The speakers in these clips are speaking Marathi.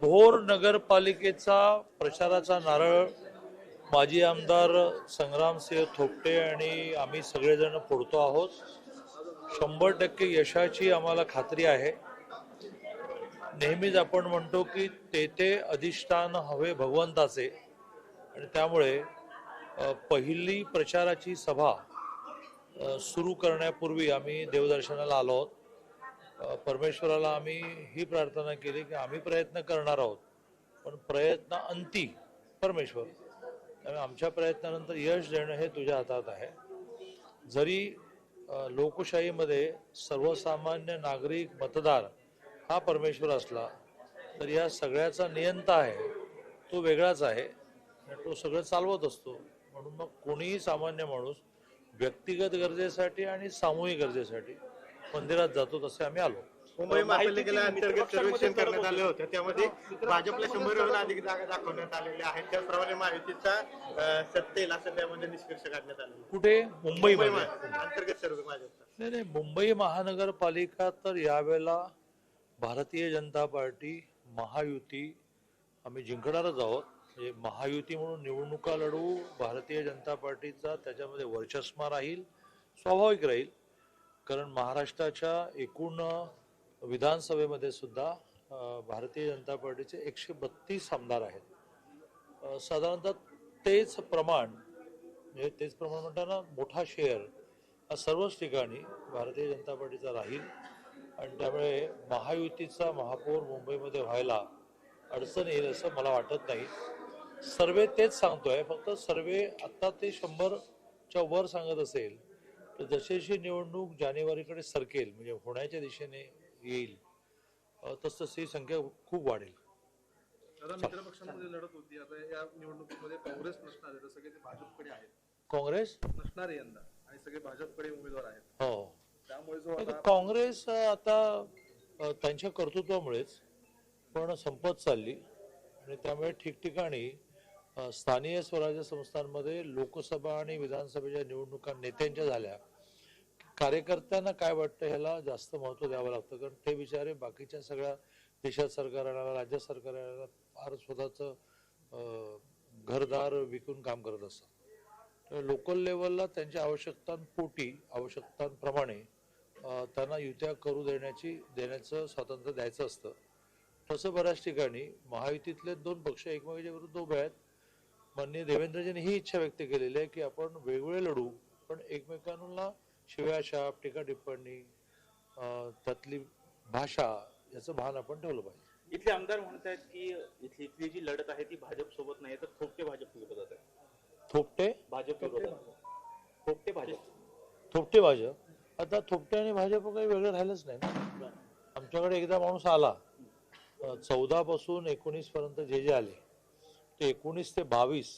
भोर नगरपालिकेचा प्रचाराचा नारळ माजी आमदार संग्रामसिंह थोपटे आणि आम्ही सगळेजण फोडतो आहोत. शंभर टक्के यशाची आम्हाला खात्री आहे. नेहमीच आपण म्हणतो की तेथे अधिष्ठान हवे भगवंताचे. आणि त्यामुळे पहिली प्रचाराची सभा सुरू करण्यापूर्वी आम्ही देवदर्शनाला आलो आहोत. परमेश्वराला आम्ही ही प्रार्थना केली की आम्ही प्रयत्न करणार आहोत पण प्रयत्न अंती परमेश्वर. त्यामुळे आमच्या प्रयत्नानंतर यश देणं हे तुझ्या हातात आहे. जरी लोकशाहीमध्ये सर्वसामान्य नागरिक मतदार हा परमेश्वर असला तर या सगळ्याचा नियंता आहे तो वेगळाच आहे तो सगळं चालवत असतो. म्हणून मग कोणीही सामान्य माणूस व्यक्तिगत गरजेसाठी आणि सामूहिक गरजेसाठी मंदिरात जातो तसे आम्ही आलो. मुंबई महापालिकेला अंतर्गत सर्वेक्षण करण्यात आले होते. त्यामध्ये भाजपला शंभरहून अधिक जागा दाखवण्यात आलेल्या आहेत. त्याचप्रमाणे महायुतीचा सत्तेल असं त्यामध्ये निष्कर्ष काढण्यात आले कुठे? महा- अंतर्गत सर्वे भाजपचा. नाही नाही मुंबई महानगरपालिका तर यावेळेला भारतीय जनता पार्टी महायुती आम्ही जिंकणारच आहोत. म्हणजे महायुती म्हणून निवडणुका लढवू भारतीय जनता पार्टीचा त्याच्यामध्ये वर्चस्व राहील स्वाभाविक राहील. कारण महाराष्ट्राच्या एकूण विधानसभेमध्ये सुद्धा भारतीय जनता पार्टीचे एकशे बत्तीस आमदार आहेत. साधारणतः तेच प्रमाण म्हणजे तेच प्रमाण म्हणताना मोठा शेअर हा सर्वच ठिकाणी भारतीय जनता पार्टीचा राहील. आणि त्यामुळे महायुतीचा महापौर मुंबईमध्ये व्हायला अडचण येईल असं मला वाटत नाही. सर्वे तेच सांगतोय फक्त सर्वे आत्ता ते शंभरच्या वर सांगत असेल. तर जशी निवडणूक जानेवारीकडे सरकेल म्हणजे होण्याच्या दिशेने येईल तसतशी ही संख्या खूप वाढेल. मित्रपक्षांमध्ये लढत होती. आता या निवडणुकीमध्ये काँग्रेस नसणार आहे तर सगळे ते भाजपकडे आहेत काँग्रेस? नसणार आहे यंदा. आणि सगळे भाजपकडे उमेदवार आहेत. हो. त्यामुळे जो काँग्रेस आता त्यांच्या कर्तृत्वामुळेच पण संपत चालली. आणि त्यामुळे ठिकठिकाणी स्थानीय स्वराज्य संस्थांमध्ये लोकसभा आणि विधानसभेच्या निवडणुका नेत्यांच्या झाल्या. कार्यकर्त्यांना काय वाटतं ह्याला जास्त महत्त्व द्यावं लागतं? कारण ते विचारे बाकीच्या सगळ्या देशात सरकारांना राज्य सरकारांना फार स्वतःचं घरदार विकून काम करत असतात. लोकल लेवलला त्यांच्या आवश्यकतांपोटी आवश्यकतांप्रमाणे त्यांना युत्या करू देण्याची देण्याचं स्वातंत्र्य द्यायचं असतं. तसं बऱ्याच ठिकाणी महायुतीतले दोन पक्ष एकमेकांच्या विरुद्ध उभे आहेत. माननीय देवेंद्रजींनी ही इच्छा व्यक्त केलेली आहे की आपण वेगवेगळे लढू पण एकमेकांना शिव्या शाप टीका टिप्पणी त्यातली भाषा याचं भान आपण ठेवलं पाहिजे. इथले आमदार म्हणत आहेत की इथली इथली जी लढत आहे ती भाजप सोबत नाही तर थोपटे भाजप विरोधात आहे. थोपटे? भाजप थोपटे भाजप. थोपटे भाजप. आता थोपटे आणि भाजप काही वेगळं राहिलंच नाही ना? आमच्याकडे एकदा माणूस आला. चौदा पासून एकोणीस पर्यंत जे जे आले. ते एकोणीस ते बावीस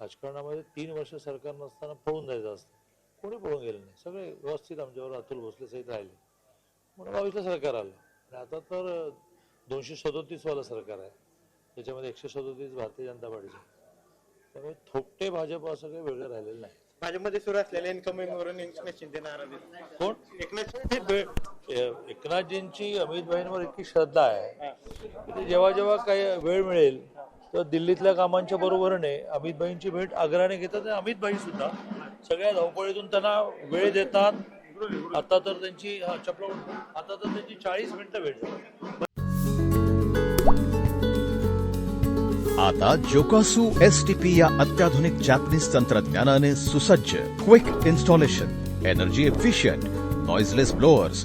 राजकारणामध्ये तीन वर्ष सरकार नसताना पळून जायचं असतं. कोणी पळून गेलं नाही. सगळे व्यवस्थित आमच्यावर अतुल भोसले सहित राहिले. म्हणून बावीसला सरकार आलं. आणि आता तर दोनशे सदोतीस वाला सरकार आहे. त्याच्यामध्ये एकशे सदोतीस भारतीय जनता पार्टीचे. त्यामुळे थोपटे भाजप असं काही वेगळं राहिलेलं नाही. भाजपमध्ये सुरू असलेल्या इन्कमिंग वरून एकनाथ शिंदे. नाराज कोण एकनाथ एकनाथजींची अमित भाईंवर इतकी श्रद्धा आहे. जेव्हा जेव्हा काही वेळ मिळेल तर दिल्लीतल्या कामांच्या बरोबरीने अमित भाईंची भेट आग्राने घेतात आणि अमित भाई सुद्धा सगळ्या धावपळीतून त्यांना वेळ देतात आता तर त्यांची चपला आता तर त्यांची चाळीस मिनिटं भेट झाली. आता जोकासू एस टी पी या अत्याधुनिक जॅपनीज तंत्रज्ञानाने सुसज्ज quick installation energy efficient noiseless blowers